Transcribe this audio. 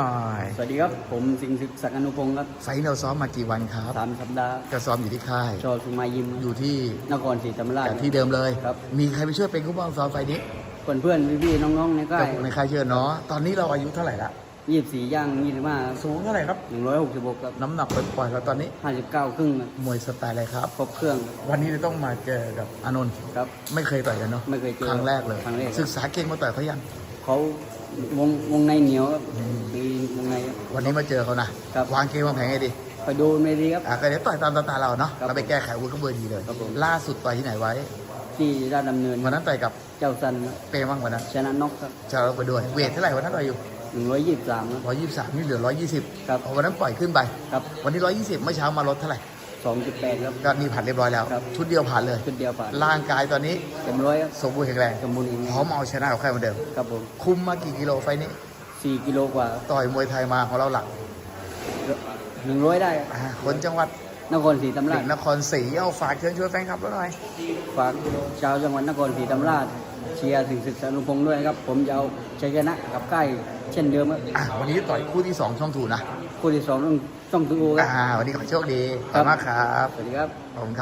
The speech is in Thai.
หน่อยสวัสดีครับ ผมสิงห์ศึกศักดิ์อนุพงศ์ครับไฟท์เราซ้อมมากี่วันครับสามสัปดาห์ก็ซ้อมอยู่ที่ค่าย ชอสุมายิมอยู่ที่นครศรีธรรมราชแต่ที่เดิมเลย ครับ มีใครไปช่วยเป็นผู้บังซ้อมไฟท์นี้เพื่อนเพื่อนๆพี่ๆน้องๆในค่ากับยในค่ายเชื่อเนาะตอนนี้เราอายุเท่าไหร่ละยี่สิบสี่ย่างยี่สิบห้าสูงเท่าไหร่ครับ หนึ่งร้อยหกสิบหกครับน้ำหนักปล่อยๆเราตอนนี้ห้าสิบเก้าครึ่งครับมวยสไตล์อะไรครับ ครบเครื่องวันนี้เราต้องมาเจอกับอานนท์ครับ ไม่เคยต่อยกันเนาะไม่เคยเจอครั้งแรกเลย ครั้งแรกศึกษาเก่งมาต่อยเขายัง เขาวงวงในเหนียวครับมีวงในครับ วันนี้มาเจอเขานะครับ วางเกมวางแผนไงดีไปดูไม่ดีครับ อะก็เดี๋ยวต่อยตามสไตล์เราเนาะครับเราไปแก้ไขอาวุ้นก็เบอร์ดีเลย ครับผม ล่าสุดต่อยที่ไหนไว้ที่ราชดำเนินวันนั้นต่อยกับเจ้าสันครับเปย์บ้างวันนั้นชนะน็อกครับจะเราไปด้วยเวทเท่าไหร่วันนั้นต่อยอยู่หนึ่งร้อยยี่สิบสามครับ ร้อยยี่สิบสามนี่เหลือร้อยยี่สิบครับ วันนั้นปล่อยขึ้นไป ครับวันนี้ร้อยยี่สิบเมื่อเช้ามาลดเท่าไหร่ สองจุดแปดครับ ก็นี่ผ่านเรียบร้อยแล้ว ครับ ชุดเดียวผ่านเลยชุดเดียวผ่านร่างกายตอนนี้เต็มร้อยครับสมบูรณ์แข็งแรงสมบูรณ์อีกพร้อมเอาชนะกับใครเหมือนเดิม ครับผมคุมมากี่กิโลไฟล์นี้สี่กิโลกว่าต่อยมวยไทยมาของเราหลักหนึ่งร้อยได้อ่าคนจังหวัด นครศรีธรรมราช นครศรีเอาฝากเชิญชวนแฟนคลับเราหน่อย ฝากชาวจังหวัดนครศรีธรรมราชเชียร์ถึงศึกษานุพงศ์ด้วยครับ ผมจะเอาชัยชนะกับใกล้เช่นเดิมครับอะวันนี้ต่อยคู่ที่สองช่องถูนะคู่ที่สองต้องต้องดูครับอ่าวันนี้ขอโชคดีขอบคุณมากครับสวัสดีครับขอบคุณครับ